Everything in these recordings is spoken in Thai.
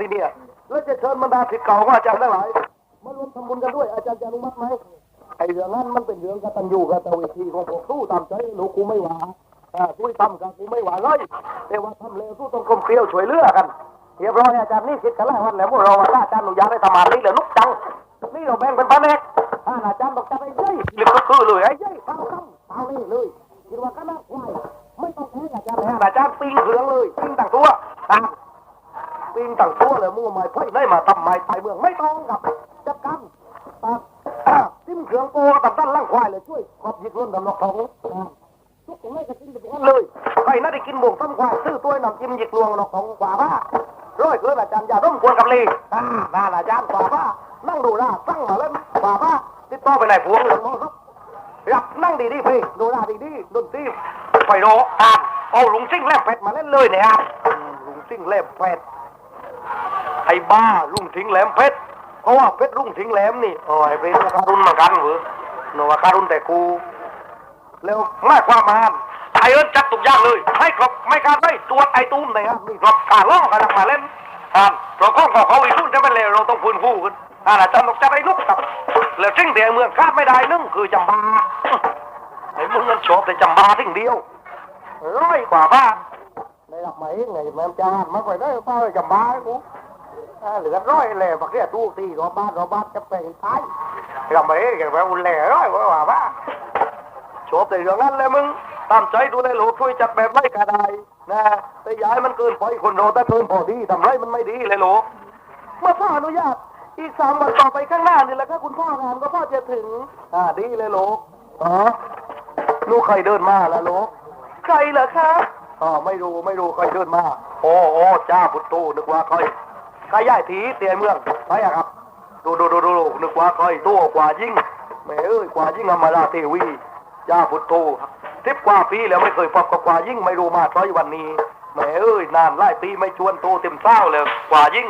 ที่เนี่ยแล้วจะเชิญบรรดาศิษย์เก่าของอาจารย์ทั้งหลายมารวมทำบุญกันด้วยอาจารย์จะอนุมัติไหมไอ้เรื่องนั้นมันเป็นเรื่องกตัญญูกตเวทีของพวกสู้ตามใจลูกกูไม่หวาอ่าคุยทำกันกูไม่หวาเลยแต่ว่าทำเลวสู้ต้องกลมเกลียวช่วยเหลือกันเรียบร้อยอาจารย์นี่คิดกันแล้ววันแล้วพวกเราว่าถ้าอาจารย์อนุญาตให้ทำงานนี่เหลือลุกจังนี่เราแบ่งเป็นพันเอกถ้าอาจารย์บอกจะไปเย้ยหรือก็คือเลยไอ้เย้ยเปล่าตั้งเปล่านี่เลยคิดว่าก็น่าควายไม่ต้องแพ้อาจารย์แล้วอาจารย์ปิงเหลืองเลยปิงต่างตัวอะปีนต่างตัว เลยมึงเอาไม้ไผ่ได้มาทำไม้ตายเมืองไม่ต้องกับจัดการตัดอะจิ้มเครื่องโปตัดด้านล่างควายเลยช่วยขอบยิบร่นกับนกทอง บ้ารุ่งทิ้งแหลมเพชรเพราะว่าเพชรรุ่งทิ้งแหลมนี่โอ้ยเป็นการุณเหมือนกันเหรอหนูว่าการุณแต่กูแล้วมากความมานไอ้เอิญจัดตุกอย่างเลยให้ครบไม่การไม่ตรวจไอตุ้มเลยครับนี่ครบการล่อกันมาเล่นอ่านเราข้องของเขาอีกรุ่นจะเป็นเลวเราต้องพูนคู่กันอ่านอาจารย์ต้องจับไอ้ลูกกับแล้วสิ่งเดียเมืองคาดไม่ได้นึ่งคือจำบาไอ้มึงมันชอบแต่จำบาสิ่งเดียวร้อยกว่าบ้านในหลักไหมไงแม่จ้ามาไปได้เปล่าจำบาให้กู เหลือร้อยแหล่บักเรียตู้ตีรอบบ้านรอบบ้านจะเป็นตายเราไม่เห็นแบบอุ่นแหล่ร้อยว่าว่าบ้าโฉบแต่เรื่องนั้นเลยมึงตามใจดูได้หลูกช่วยจัดแบบไรก็ไดนะแต่ย้ายมันเกินไปคนเราแต่เกินพอดีทำไรมันไม่ดีเลยหลูกเมื่อพ่ออนุญาตอีกสามวันต่อไปข้างหน้านี่แหละครับคุณพ่องานก็พ่อจะถึง อ่าดีเลยลูกอ๋อลูกใครเดินมาล่ะลูกใครเหรอครับอ๋อไม่รู้ไม่รู้ใครเดินมา โอ้โอ้จ้าพุทโธนึกว่าใคร ข้าย่ายถีเตียเมืองใช่อะครับ ดูดูดูดูดูนึกว่าใครตัวกว่ายิ่งแม่เอ้ยกว่ายิ่งอมราเทวีย่าพุทโธทิพกว่าปีแล้วไม่เคยพบกับกว่ายิ่งไม่รู้มาร้อยวันนี้แม่เอ้ยนานหลายปีไม่ชวนโตเต็มเศร้าเลยกว่ายิ่ง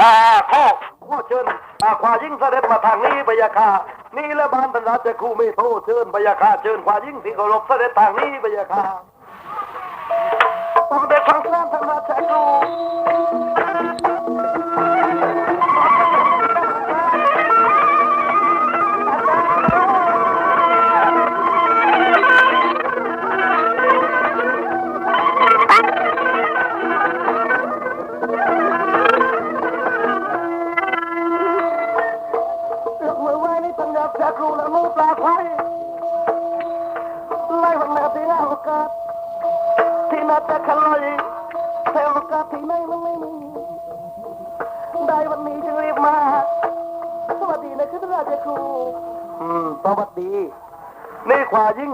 อ่าข้อข้อเชิญอ่ากว่ายิ่งเสด็จมาทางนี้พยาคานี่และบ้านตันราชครูไม่โทษเชิญพยาคาเชิญกว่ายิ่งที่เคารพเสด็จทางนี้พยาคาต้องเด็กฟังท่านธรรมราชครู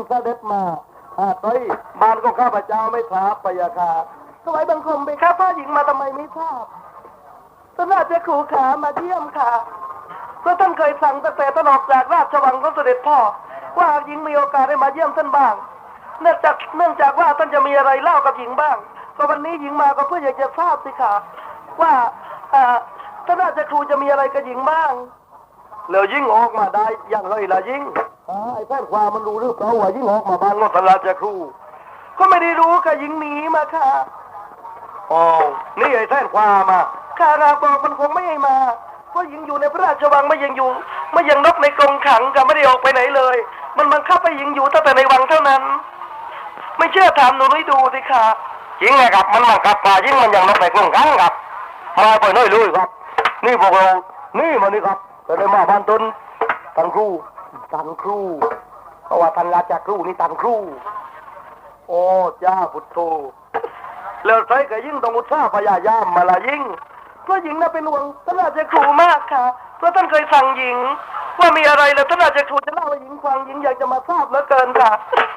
เสด็จมาอาต้อยบ้านของข้าพเจ้าไม่ทราบปยาคาสวัยบังคมไปข้าพระหญิงมาทำไมไม่ทราบสนาจะครูขามาเยี่ยมค่ะเพราะท่านเคยสั่งตั้งแต่ท่านออกจากราชวังของเสด็จพ่อ ว่าหากหญิงมีโอกาสได้มาเยี่ยมท่านบ้าง เนื่องจากเนื่องจากว่าท่านจะมีอะไรเล่ากับหญิงบ้าง ก็วันนี้หญิงมาก็เพื่ออยากจะทราบสิค่ะว่าเอ่อท่านราชครูจะมีอะไรกับหญิงบ้างแล้วยิ่งออกมาได้อย่างไรล่ะยิ่ง ไอ้แฟนความมันรู้หรือเปล่าว่ายิ่งออกมาบ้านของท่านราชครู ก็ไม่ได้รู้ค่ะหญิงหนีมาค่ะอ๋อนี่ไอ้แฟนความมาข้าราบอกมันคงไม่ให้มาเพราะหญิงอยู่ในพระราชวังไม่ยังอยู่ไม่ยังนกในกรงขังก็ไม่ได้ออกไปไหนเลย มันบังคับให้หญิงอยู่ตั้งแต่ในวังเท่านั้น ไม่เชื่อถามหนูนุ้ยดูสิค่ะจริงไงครับมันบังคับมายิ่งมันยังนกในกรงขังครับมาไปน้อยเลยครับ นี่พวกเรานี่มันนี่ครับจะได้มาบ้านต้นทันครู ทันครูเพราะว่าทันราชครูนี่ทันครูโอ้จ้าพุทโธแล้วใช้กับยิ่งต้องอุตส่าห์พยายามมาละยิ่งเพราะหญิงน่ะเป็นห่วงท่านราชครูมากค่ะเพราะท่านเคยสั่งหญิง ว่ามีอะไรแล้วท่านราชครูจะเล่าให้หญิงฟังหญิงอยากจะมาทราบเหลือเกินค่ะ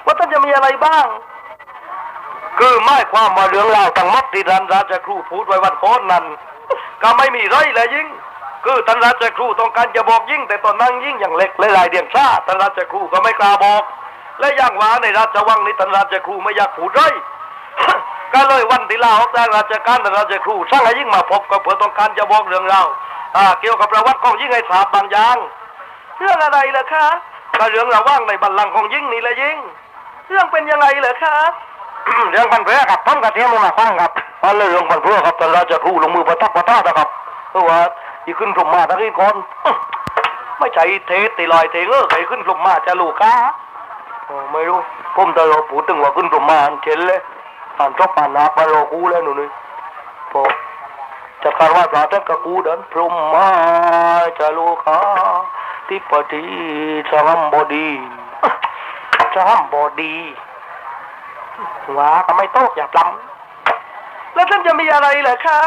ว่าท่านจะมีอะไรบ้าง คือไม่ความว่าเรื่องราวทั้งหมดที่ท่านราชครูพูดไว้วันโค้นนั้น ก็ไม่มีไรเลยยิ่ง คือท่านราชครูต้องการจะบอกยิ่ง แต่ตอนนั่งยิ่งอย่างเล็กและลายเดียงซ่าท่านราชครูก็ไม่กล้าบอก และย่างว่าในราชวังนี้ท่านราชครูไม่อยากพูดไรก็เลยวันที่ลาออกจากราชการท่านราชครูสร้างให้ยิ่งมาพบกับเพื่อต้องการจะบอกเรื่องเราเกี่ยวกับประวัติของยิ่งให้ทราบบางอย่างเรื่องอะไรเหรอคะก็เรื่องระว่างในบัลลังก์ของยิ่งนี่แหละยิ่ง เรื่องเป็นยังไงเหรอคะเรื่องพันเพื่อครับผมกับเทียมมาฟังครับอันเรื่องพันเพื่อครับท่านราชครูลงมือประทับประทับนะครับเพราะว่า ที่ขึ้นพรหมมาตะกี้ก่อนไม่ใช่เทสตีลอยเทงเออใครขึ้นพรหมมาจะลูก้าอไม่รู้ผมตลอดพูดึงว่าขึ้นพรหมมาอันเข็นเลยอ่านจบปานนักมาโลกูแล้วหนูนี่พอจัดการว่าปราเทศกับกูเดินพรมมาจะลูก้าที่ปฏิสรัมบดีสรัมบดีว้าก็ไม่โต๊ะอย่าปลำแล้วท่านจะมีอะไรเหรอคะ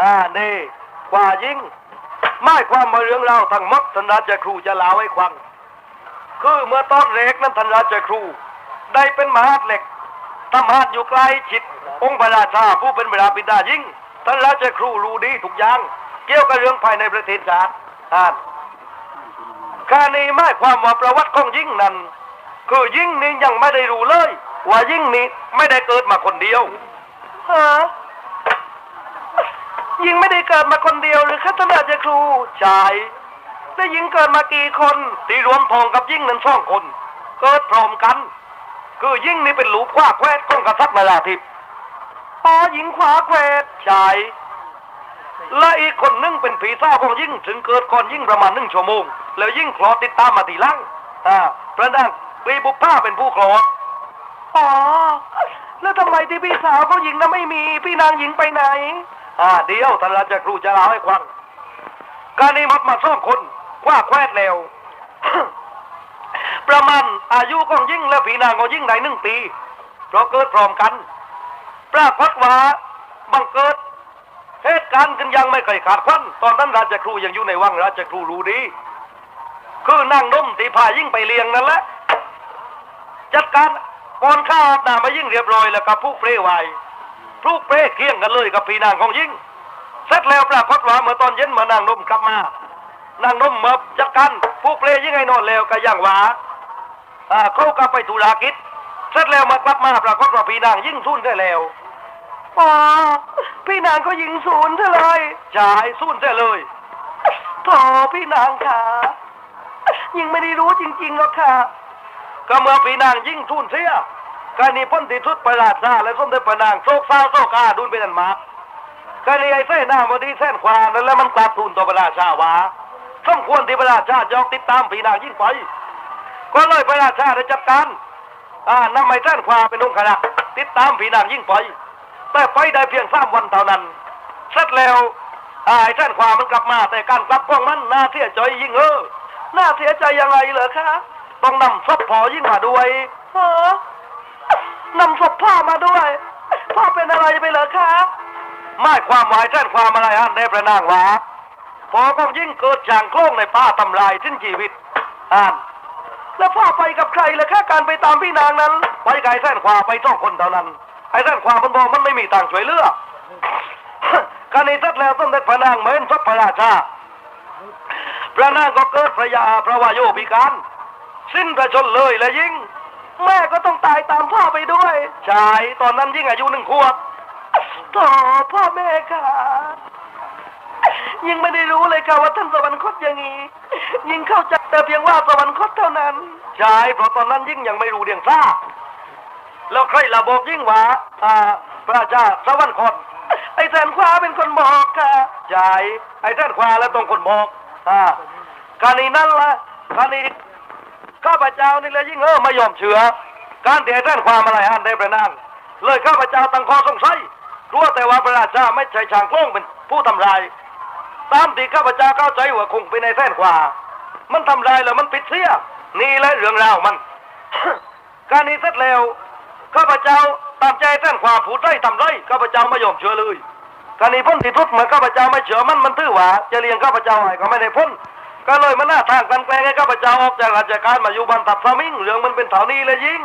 อ่านี่กว่ายิ่ง ไม่ความมาเรื่องเราทั้งหมดท่านราชครูจะลาให้ฟัง คือเมื่อตอนเล็กนั้นท่านราชครู ได้เป็นมหาเหล็กทำหาอยู่ใกล้ชิด องค์พระราชาผู้เป็นบิดาบิดายิ่งท่านราชครูรู้ดีทุกอย่าง เกี่ยวกับเรื่องภายในประเทศชาติอ่านกานี้ไม่ความว่าประวัติของยิ่งนั้น คือยิ่งนี้ยังไม่ได้รู้เลย ว่ายิ่งนี้ไม่ได้เกิดมาคนเดียวฮะ ยิ่งไม่ได้เกิดมาคนเดียวหรือคะท่านอาจารย์ครูใช่แล้วยิ่งเกิดมากี่คนที่รวมทองกับยิ่งนั้นสองคน เกิดพร้อมกัน คือยิ่งนี่เป็นหลูกขว้าแควดของกษัตริย์มาลาทิพย์อ๋อหญิงขวาแควดใช่และอีกคนนึงเป็นผีซ่าของยิ่งถึงเกิดก่อนยิ่งประมาณหนึ่งชั่วโมง แล้วยิ่งคลอดติดตามมาทีหลังอ่าพระนางปีบุพ้าเป็นผู้คลอดอ๋อแล้วทำไมที่พี่สาวเขาหญิงนะไม่มี พี่นางหญิงไปไหน อ่าเดี๋ยวท่านราชครูจะเล่าให้ฟังการนี้มัดมาสองคนคว้าแควดแล้ว ประมาณอายุของยิ่งและพี่นางของยิ่งได้หนึ่งปีเพราะเกิดพร้อมกัน ปรากฏว่าบังเกิดเหตุการณ์กันยังไม่เคยขาดควันตอนนั้นราชครูยังอยู่ในวังราชครูรู้ดีคือนางนมตีพายิ่งไปเลียงนั่นแหละจัดการก่อนข้าวอาบน้ำมายิ่งเรียบร้อยแล้วกับผู้เปรยไว้ ผู้เปรย์เคียงกันเลยกับพี่นางของยิ่งเสร็จแล้วปรากฏว่าเมื่อตอนเย็นมานางนมกลับมานางนมมาจัดการผู้เปรย์ยิ่งให้นอนแล้วก็ย่างหวาอ่าเขากลับไปธุระกิจเสร็จแล้วมากลับมาปรากฏว่าพี่นางยิ่งสุ่นได้แล้วอ๋อพี่นางก็ยิงศูนย์เธอเลยจ่ายสุ่นเสียเลยโถพี่นางค่ะยิงไม่ได้รู้จริงๆหรอกค่ะ ก็เมื่อปีนางยิ่งทุนเสีย กรนี้พ้นที่ทุดประหลาดซาและส้มเด็จปนางโซกซาโซกาดุนเป็นอันมากกรนี้ไอ้เส้นหน้าบดีเส้นขวานั่นแล้วมันกลับทุนต่อประหลาดชาวาสมควรที่ประหลาดชาจะออกติดตามปีนางยิ่งไปก็เลยประหลาดชาได้จัดการอ่านำไม้เส้นขวาเป็นองค์ขลักติดตามปีนางยิ่งไปแต่ไปได้เพียงสามวันเท่านั้นเสร็จแล้วไอ้เส้นขวามันกลับมา แต่การกลับของมันน่าเสียใจยิ่งเออน่าเสียใจยังไงเหรอคะต้องนำศพพอยิ่งมาด้วยฮะ นำศพพ่อมาด้วย พ่อเป็นอะไรไปเหรอคะไม่ความหมายแท้ความอะไรฮะในพระนางวะพ่อของยิ่งเกิดจางโคลงในป่าทำลายสิ้นชีวิตอ่านแล้วพ่อไปกับใครล่ะคะการไปตามพี่นางนั้น ไปไกลแท่นขวาไปสองคนเท่านั้นไอ้แท่นขวามันบอกมันไม่มีทางช่วยเหลือการนี้เสร็จแล้วสมเด็จพระนางเหมือนศพพระราชาพระนางก็เกิดพระยาพระวายโยพิการ สิ้นพระชนเลยและยิ่ง แม่ก็ต้องตายตามพ่อไปด้วยใช่ตอนนั้นยิ่งอายุหนึ่งขวบโถพ่อแม่ค่ะยิ่งไม่ได้รู้เลยค่ะว่าท่านสวรรคตอย่างนี้ ยิ่งเข้าใจแต่เพียงว่าสวรรคตเท่านั้น ใช่เพราะตอนนั้นยิ่งยังไม่รู้เดียงซ่าแล้วใครระบอกยิ่งว่าอ่าพระเจ้าสวรรคตไอ้แสนขวาเป็นคนบอกค่ะใช่ไอ้แสนขวาแล้วต้องคนบอกอ่าการนี้นั่นละการนี้ ข้าพเจ้านี่เลยยิ่งเออไม่ยอมเชื่อ การเถียงด้านความอะไรอันได้ประนางเลยข้าพเจ้าตั้งข้อสงสัยรู้แต่ว่าพระราชาไม่ใช่ช่างโคลงเป็นผู้ทำลาย ตามที่ข้าพเจ้าเข้าใจว่าคงเป็นในแท่นขวา มันทำลายแล้วมันปิดเสียนี่แหละเรื่องราวมัน การนี้เสร็จแล้วข้าพเจ้าตามใจแท่นขวาผู้ได้ทำไรข้าพเจ้าไม่ยอมเชื่อเลยการนี้พ้นที่ทุดเมื่อข้าพเจ้าไม่เชื่อมันมันถือว่าจะเลี้ยงข้าพเจ้าไว้ก็ไม่ได้พ้น ก็เลยมันหน้าทางกันแกล้งให้ข้าพเจ้าออกจากราชการมาอยู่บ้านตัดสมิงเรื่องมันเป็นเท่านี้เลยยิ่ง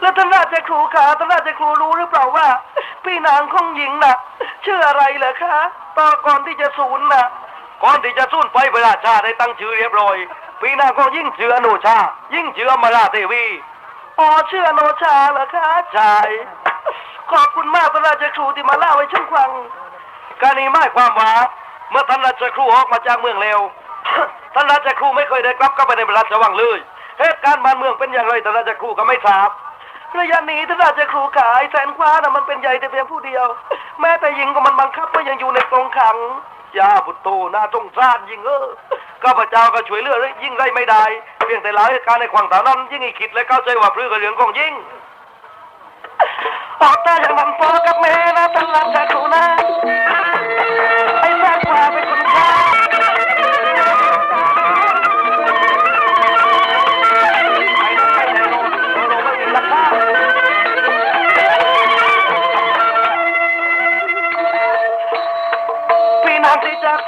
แล้วท่านราชครูขาท่านราชครูรู้หรือเปล่าว่า พี่นางของหญิงน่ะชื่ออะไรเหรอคะตอนก่อนที่จะสูญน่ะก่อนที่จะสูญไปพระราชาได้ตั้งชื่อเรียบร้อย พี่นางของยิ่งชื่ออนุชา ยิ่งชื่ออมราเทวีอ๋อชื่ออนุชาเหรอคะใช่ขอบคุณมากท่านราชครูที่มาเล่าให้ฉันฟังการนี้หมายความว่าเมื่อท่านราชครูออกมาจากเมืองเร็ว ท่านราชครูไม่เคยได้กลับเข้าไปในราชวังเลย เหตุการณ์บ้านเมืองเป็นอย่างไรท่านราชครูก็ไม่ทราบระยะนี้ถ้าราชครูขายแสนคว้านะมันเป็นใหญ่แต่เพียงผู้เดียว แม้แต่หญิงก็มันบังคับก็ยังอยู่ในกรงขังยาบุตรโตหน่าสงสารยิ่งเออข้าพเจ้าก็ช่วยเหลือยิ่งได้ไม่ได้ เพียงแต่หลายเหตุการณ์ในความสานั้น ยิ่งอีคิดและเข้าใจว่าพรื้กับเรื่องของยิ่งออกตาอย่างนั้นพอกับแม่นะท่านราชครูนะ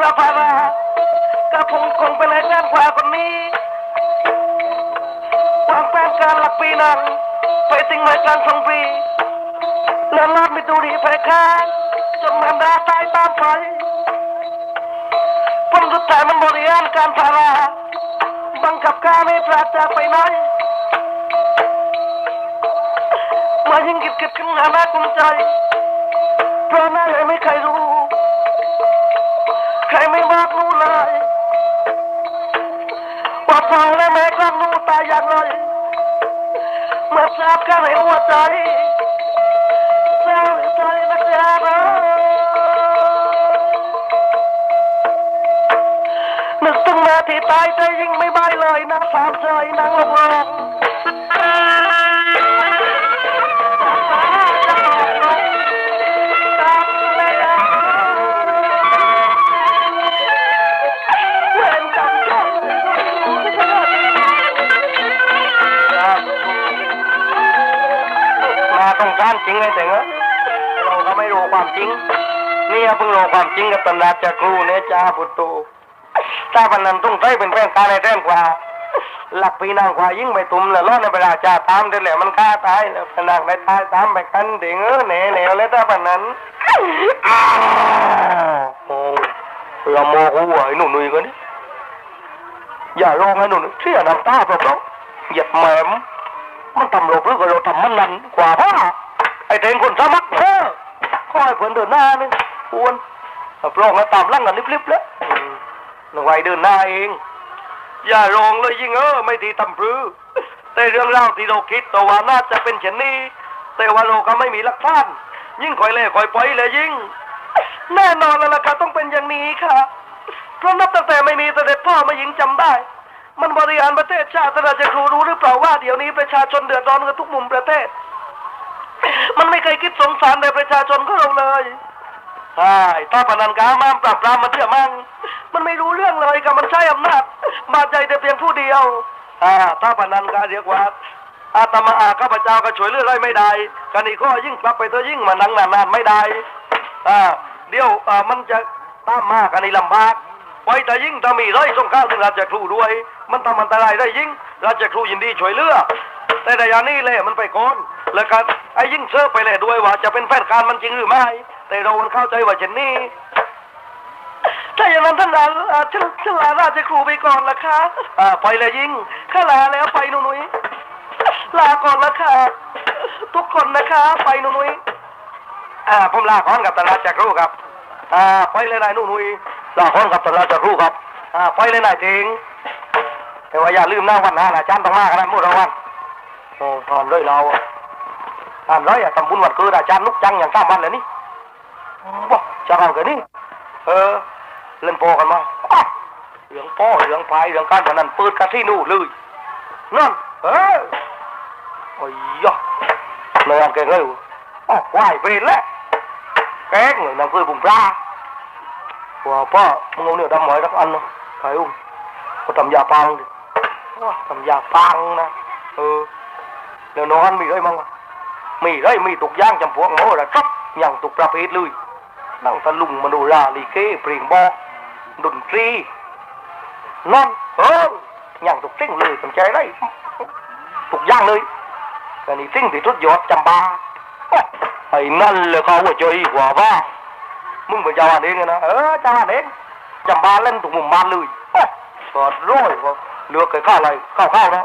ที่จากพระพาราก็คงคงเป็นไอ้แฟนกว่าคนนี้วางแผนการหลักปีนางไปทิ้งไว้กลางสองปีแล้วลอดมิตูรีไปค้าจนมันดาตายตามไปผลสุดท้ายมันบริหารการพาราบังคับการให้พระจากไปไหนมายิ่งกิดกิดขึ้นหาหน้าคุ้มใจเพราะหน้าเลยไม่ใครรู้ ใครไม่บอกรู้เลยว่าพ่อและแม่ก็รู้ตายอย่างไรเมื่อทราบกันในหัวใจเศร้าใจนักยาเนนึกถึงแม่ที่ตายใจยิ่งไม่บายเลยนะสามใจนางละวง แต่เงอเราก็ไม่รู้ความจริง นี่เพิ่งรู้ความจริงกับตำนาจากครูเนี่ยจ้าพุทโธถ้าพันนั้นต้องใช้เป็นแป้งกาในแต้มกว่า หลักปีนางกว่ายิ่งไปตุ่มแล้วล้อในเวลาจ่าตามเดี๋ยวแหละมันฆ่าตายแล้วพนักได้ตายตามไปกันเด้งเออเหน่เหน่แล้วถ้าพันนั้นอ้าวโอ้เราโมโหไอ้หนุ่นุ่ยกันนี่อย่าร้องไอ้หนุ่นเสียน้ำตาเปล่าเหยียดแหมมมันทำโลกหรือก็เราทำมันนั่นกว่าพ่อ ไอ้เทงคนสมัครเออคอยเพื่อนเดินหน้านึงอวนรับรองแล้วตามลั่งกันลิบๆแล้วหนึ่งไว้เดินหน้าเอง อย่าลองเลยยิ่งเออไม่ดีทำพรือแต่เรื่องเล่าที่เราคิดตัวว่าน่าจะเป็นเช่นนี้ แต่ว่าเราก็ไม่มีหลักฐาน ยิ่งคอยเล่คอยปล่อยเลยยิ่ง แน่นอนแล้วล่ะค่ะต้องเป็นอย่างนี้ค่ะเพราะนับตั้งแต่ไม่มีเสด็จพ่อมาหญิงจำได้ มันบริหารประเทศชาติราชครูรู้หรือเปล่าว่าเดี๋ยวนี้ประชาชนเดือดร้อนกันทุกมุมประเทศ มันไม่เคยคิดสงสารในประชาชนของเราเลยใช่ถ้าปนันกามามปราบปรามมาเชื่อมั่งมันไม่รู้เรื่องเลยกับมันใช้อำนาจมาใจแต่เพียงผู้เดียวอ่าถ้าปนันกาเรียกว่าอาตมาอาข้าพเจ้าก็ช่วยเลืออะไรไม่ได้กันอีกก็ยิ่งกลับไปเธอยิ่งมานั่งนานๆไม่ได้อ่าเดี๋ยวอ่ามันจะตามมากันในลำบากไว้แต่ยิ่งถ้ามีไรส่งข้าวถึงราชครูด้วย มันทำอันตรายได้ยิ่งราชครูยินดีช่วยเลือแต่ระยะนี้เลยมันไปก่อน แล้วก็ไอ้ยิ่งเชื่อไปเลยด้วยว่าจะเป็นแฟนการมันจริงหรือไม่ แต่เรามันเข้าใจว่าเช่นนี้ถ้าอย่างนั้นท่านลาอ่าท่านท่านลาราชครูไปก่อนละคะอ่าไปเลยยิ่งข้าลาแล้วไปหนุ่ยลาก่อนละค่ะ ทุกคนนะคะ ไปหนุ่ยอ่าผมลาก่อนกับท่านราชครูครับอ่าไปเลยนายหนุ่ยลาก่อนกับท่านราชครูครับอ่าไปเลยนายจริงแต่ว่าอย่าลืมหนะวันหน้านะอาจารย์ต้องมากันนะมู่เราวันโอ้ตอนเลยเรา อะตอนร้อยอะทำบุญวันเกิดอาจารย์นุกจังอย่างสามวันเลยนี่ว้าจะเอาเกิดนี่เออเล่นโปกันมาเหลืองพ่อเหลืองพายเหลืองการพนันเปิดคาสิโนเลยนั่นเออโอ้ยยะเลยเอาแกงเลยอ้าวว่ายเป็นแล้วแกงเลยนำเคยบุ่มปลาว่าพ่อมึงเอาเนื้อดำหมอยสักอันเนาะไข่อุ้มก็ทำยาปังดิว้าทำยาปังนะเออเดี๋ยวนอนมีอะไรมั่งวะ มีไรมีตุกย่างจำพวกโม่ละครับอย่างตุกประเภทเลยนั่งตะลุงมโนราลีเก้เพลงบอดนตรีนอนเอออย่างถูกสิ่งเลยสนใจได้ถูกย่างเลยแต่นี่สิ่งที่ทุดยอดจำบาไอ้นั่นเลยเขาว่าเจออีกว่าว่ามึงเป็นเจ้าอันเองนะเออจ้าอันเองจำบาเล่นถูกมุมบ้านเลยสอดร้อยว่าเลือกเคยข้าวอะไรข้าวข้าวนะ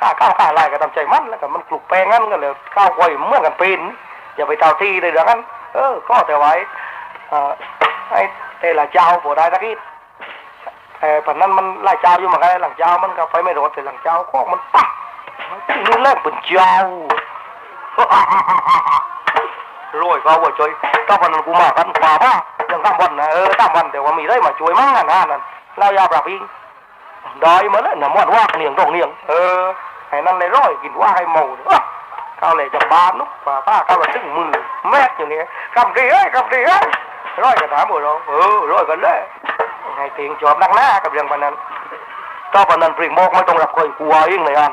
ข้าข้าข้าวอะไรก็ทำใจมันแล้วก็มันกลุกแปลงงั้นก็เลยข้าวไข่เมื่อกันป็นอย่าไปเท่าที่เลยเดี๋ยวกันเออก็แต่ไว้เอ่อไอ้แต่ละเจ้าผัวได้สักทีไอ้ผันนั้นมันไล่เจ้าอยู่เหมือนกันหลังเจ้ามันก็ไฟไม่รอดแต่หลังเจ้าก็มันปักมันนี่แรกเป็นเจ้ารวยก็ว่าช่วยถ้าวันนั้นกูมากันป่าบ้ายังตามวันนะเออตามวันแต่ว่ามีได้มาช่วยมั่งงานนั้นเรายาปรับอิง ได้มาแล้วนะมอดว่าเนียงตรงเนียงเออให้นั่นเลยร้อยกินว่าให้เมาเข้าเลยจะบานนุกป่าป้าเข้ามาตึงมือแม่อย่างเงี้กำดีเอ้ยกำดีเอ้ยร้อยกันถามหมดเราเออร้อยกันเลยให้เตียงจอบนักหน้ากับเรื่องปนนั้นถ้าปนนั้นปริงบอกไม่ต้องรับคอยกลัวเองเลยอัน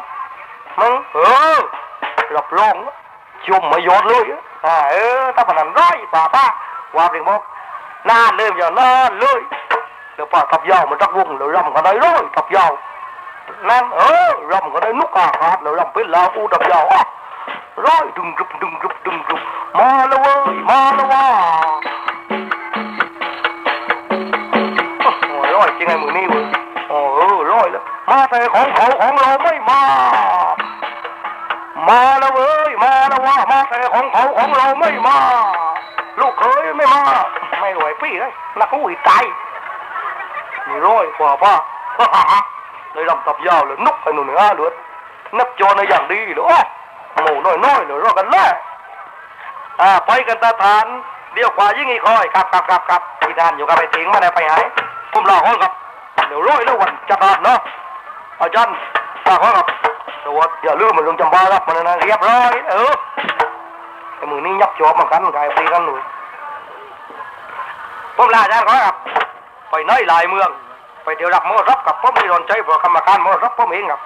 มึงเออรับรองจุ่มมาโยนเลยอ่าเออถ้าปนนั้นร้อยป่าป้าว่าปริงบอกนานเลยอย่านานเลย แล้วป้าทับยาวมันจักวงแล้วรำกันได้ร้อยทับยาวนั่นเออรำกันได้นุกอาขาดแล้วรำเป็นลาอูทับยาวร้อยดึงดึบดึงดึบดึงดึบมาแล้วเว้ยมาแล้วว่าโอ้ร้อยจริงไงมือนี่เว้ยโอ้เออร้อยแล้วมาแต่ของเขาของเราไม่มา มาแล้วเว้ยมาแล้วว่ามาแต่ของเขาของเราไม่มา ลูกเคยไม่มา ไม่ไหวปี้เลยนักอุ้ยตาย นี่ร้อยกว่าป้าเลยลำตับยาวเลยนุกไปหนุ่นหนือเลือดนับจรในอย่างดีเลยโอ้หมูน้อยน้อยเลยรอกันแล้อ่าไปกันตาฐานเดี๋ยวขวายิ่งอีกคอยครับครับครับครับที่ด้านอยู่กับไปทิ้งมาได้ไปไหนผมลาห้องครับเดี๋ยวร้อยแล้ววันจักรานเนาะอาจารย์ลาห้องครับแต่ว่าอย่าลืมมันลงจำบ้ารับมันนะเรียบร้อยเออแต่มือนี้ยับจอบเหมือนกันกายตีกันหนุ่ยผมลาอาจารย์ครับไปน้อยหลายเมือง ไปเดี๋ยวรับมรดกกับผมมีรอนใจพราะกรรมการมรดกผมเองครับ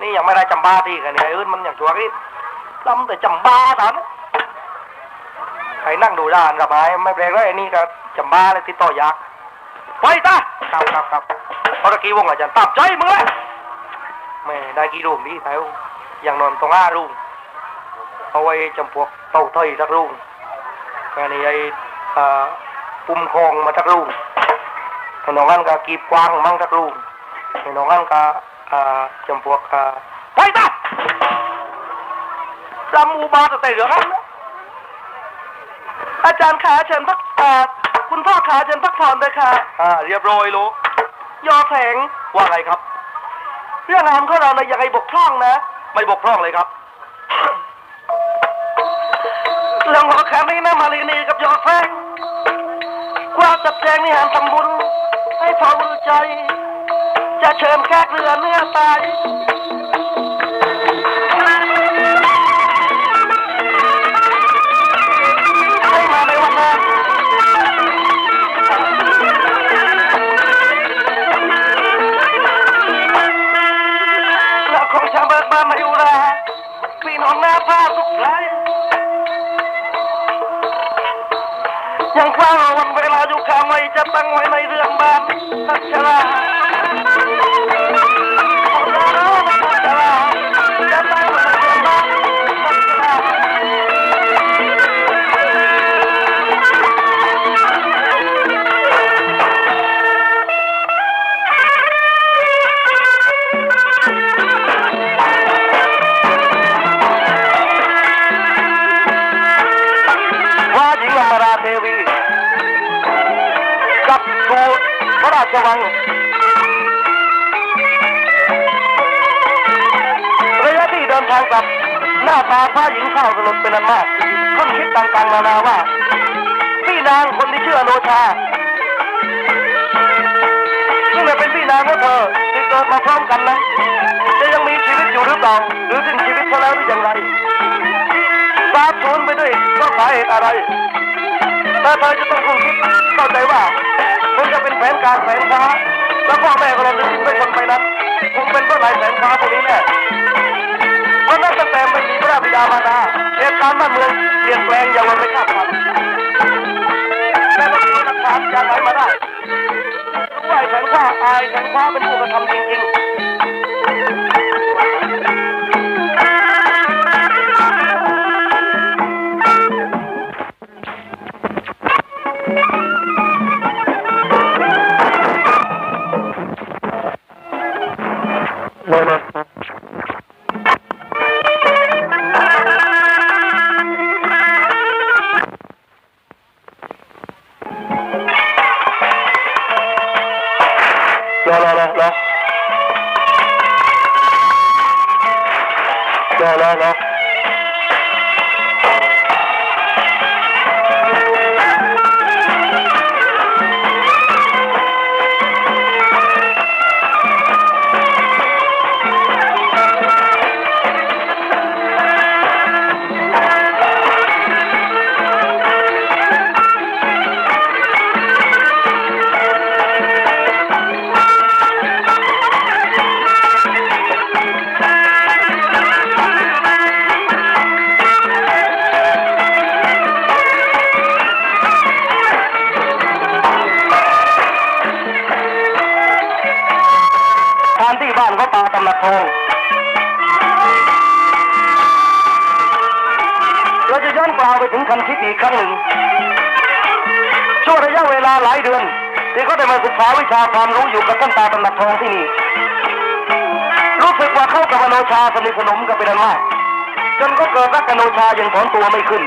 นี่ยังไม่ได้จำบาทีกันเนี่ยอื่นมันอย่างชัวร์นี่ลำแต่จำบาตอนใครนั่งดูด้านกับไม้ไม่แปลกเลยไอ้นี่ก็จำบาเลยติดต่อยากไปตาครับครับครับเพราะตะกี้วงอาจารย์ตับใจมึงเลยแม่ได้กี่รูมดีแถวอย่างนอนตรงห้ารูมเอาไว้จำพวกเต่าไทยสักรูมแค่นี้ไอ้ปุ่มคองมาสักรูม น้องกันก็กีบกวางมั่งสักลูกหน้องกันก็อ่าจำพวกอ่าไปตาจำอุบาทแต่เหลือกันนะอาจารย์ขาเชิญพักอ่าคุณพ่อขาเชิญพักผ่อนเลยค่ะอ่าเรียบร้อยลูกยอแสงว่าไงครับ เรื่องงานของเราเนี่ยย่าให้บกพร่องนะ ไม่บกพร่องเลยครับเรื่องของแค่นี้นะมาลีนีกับยอแสงความจับแจงนี่หามทำบุญ ให้พอมือใจ จะเชิญแขกเรือเนื้อตายให้มาในวันนั้นแล้วคงจะเบิกบานมาอยู่ละพี่น้องหน้าผ้าทุกไายยังเฝ้าวันเวลาอยู่ข้างไว้จะตั้งไว้ในเรื่องบ้าน ทั ระวัง ระยะที่เดินทางกลับ หน้าตาพระหญิงเศร้าสลดเป็นอันมากค้นคิดต่างๆนานาว่าพี่นางคนที่ชื่ออโนชาซึ่งเป็นพี่นางของเธอที่เกิดมาพร้อมกันนั้นจะยังมีชีวิตอยู่หรือเปล่าหรือสิ้นชีวิตไปแล้วหรืออย่างไรสาบสูญไปด้วยเพราะสาเหตุอะไรแต่เธอจะต้องคงคิดเข้าใจว่า งจะเป็นแผนการแผนฟ้าแล้วพ่อแม่ของเราจะทิ้งไปคนไปนั้นคงเป็นเพราะนายแผนฟ้าพวกนี้แน่เพราะนั้นตั้งแต่ไม่มีพระบิดามารดาเหตุการณ์บ้านเมืองเปลี่ยนแปลงอย่างเราไม่คาดฝันแต่เราดูหลักานจากไหนมาได้รู้ว่าแผนฟ้าอายแผนฟ้าเป็นผู้กระทำจริงๆาศึกษาวิชาความรู้อยู่กับท่านตาตำหนักทองที่นี่ รู้สึกว่าเข้ากับอโนชาสนิทสนมกันเป็นอันมาก จนก็เกิดรักอโนชายังถอนตัวไม่ขึ้น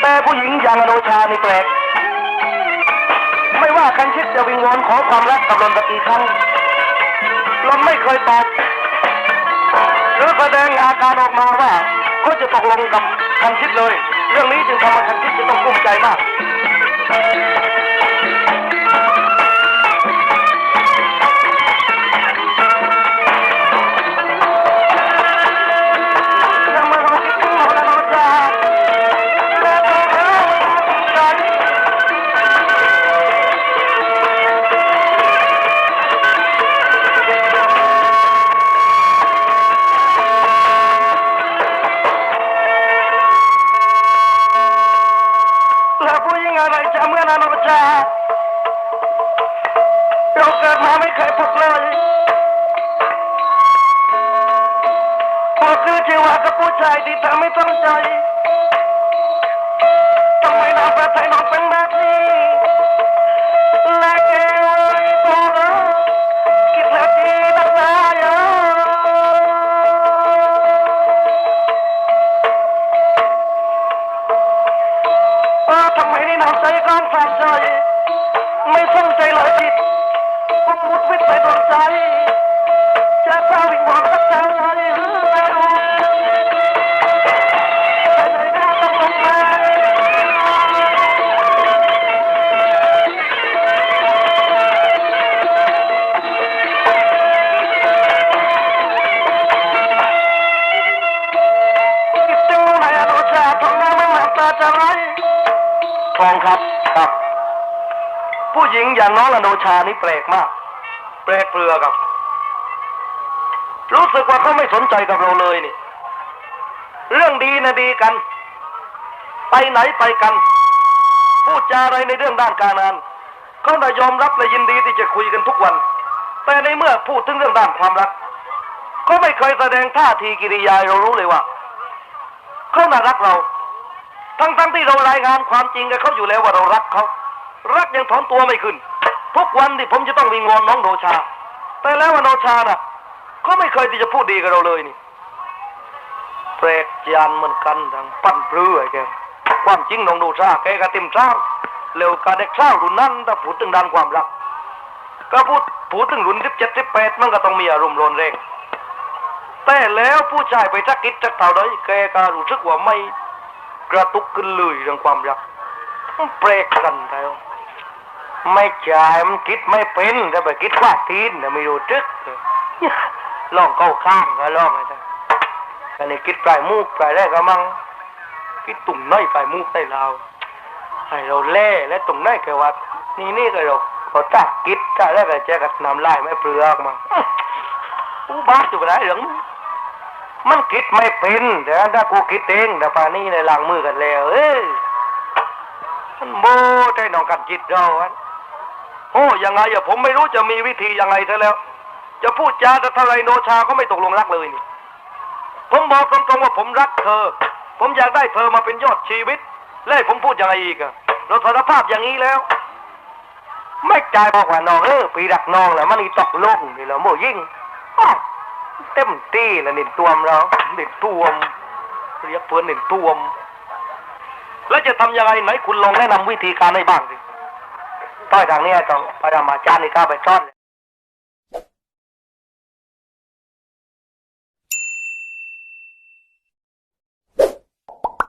แต่ผู้หญิงอย่างอโนชานี่แปลก ไม่ว่าคันชิดจะวิงวอนขอความรักกับรนตะกีครั้งรนไม่เคยตอบหรือแสดงอาการออกมาว่าเขาจะตกลงกับคันชิดเลย เรื่องนี้จึงทำให้คันชิดจะต้องกุ้มใจมาก ทองครับครับ ผู้หญิงอย่างน้องอโนชานี่แปลกมาก แปลกเปลือครับ รู้สึกว่าเขาไม่สนใจกับเราเลยนี่ เรื่องดีนะดีกัน ไปไหนไปกัน พูดจาอะไรในเรื่องด้านการงานเขาได้ยอมรับและยินดีที่จะคุยกันทุกวัน แต่ในเมื่อพูดถึงเรื่องด้านความรักเขาไม่เคยแสดงท่าทีกิริยาให้เรารู้เลยว่าเขาน่ารักเรา ทั้งทั้งๆที่เรารายงานความจริงกับเขาอยู่แล้วว่าเรารักเขา รักยังถอนตัวไม่ขึ้น ทุกวันที่ผมจะต้องวิงวอนน้องโนชา แต่แล้วว่าโนชาน่ะเขาไม่เคยที่จะพูดดีกับเราเลยนี่แปลกยานเหมือนกันทางปั้นปลื้อไอ้แกความจริงน้องโนชาแกก็เต็มเช้าเร็วกาเด็กเช้ารุ่นนั้นถ้าพูดถึงด้านความรัก ก็พูดพูดถึงรุ่นสิบเจ็ดสิบแปดมันก็ต้องมีอารมณ์รุนแรงแต่แล้วผู้ชายไปทักกิจทักเท่าใดแกก็รู้สึกว่าไม่ กระตุกขึ้นเลยเรื่องความรักมันเปรกกันแล้วไม่ใจ่มันคิดไม่เป็นแต่ไปคิดว่าทีนแต่ไม่รู้จึกลองเข้าข้างก็ลองไอ้ท่านอันนี้คิดปลายมูกปลายแรกก็มั่งคิดตุ่มน้อยปลายมูกได้เราให้เราแล่และตุ่มน้อยแค่ว่านี่นี่ก็เราเขาตักคิดถ้าแล้วก็เจกับน้ำลายไม่เปลือกมาอู้บ้าอยู่ไปไหนเหลือง มันคิดไม่เป็นแต่ถ้ากูคิดเองแต่ป่านนี้ในล้างมือกันแล้วเอ้ยมันโบได้น้องกันจิตเราโอ้ยังไงอะผมไม่รู้จะมีวิธียังไงซะแล้ว จะพูดจาแต่เท่าไรโนชาก็ไม่ตกลงรักเลยนี่ผมบอกตรงๆว่าผมรักเธอ ผมอยากได้เธอมาเป็นยอดชีวิต แล้วผมพูดยังไงอีกอะเราสารภาพอย่างนี้แล้ว ไม่ใจายบอกว่าน้องเออปีรักน้องแหละมันอีตกลงนี่แหละโมยิ่ง เต็มตีนะนินตวมเรานินตวมเรียกเพื่อนนินตวม แล้วจะทำยังไงไหนคุณลองแนะนำวิธีการให้บ้างสิต้อยทางนี้ยต้องพระธรรมอาจารย์นี่ข้าไปซ่อน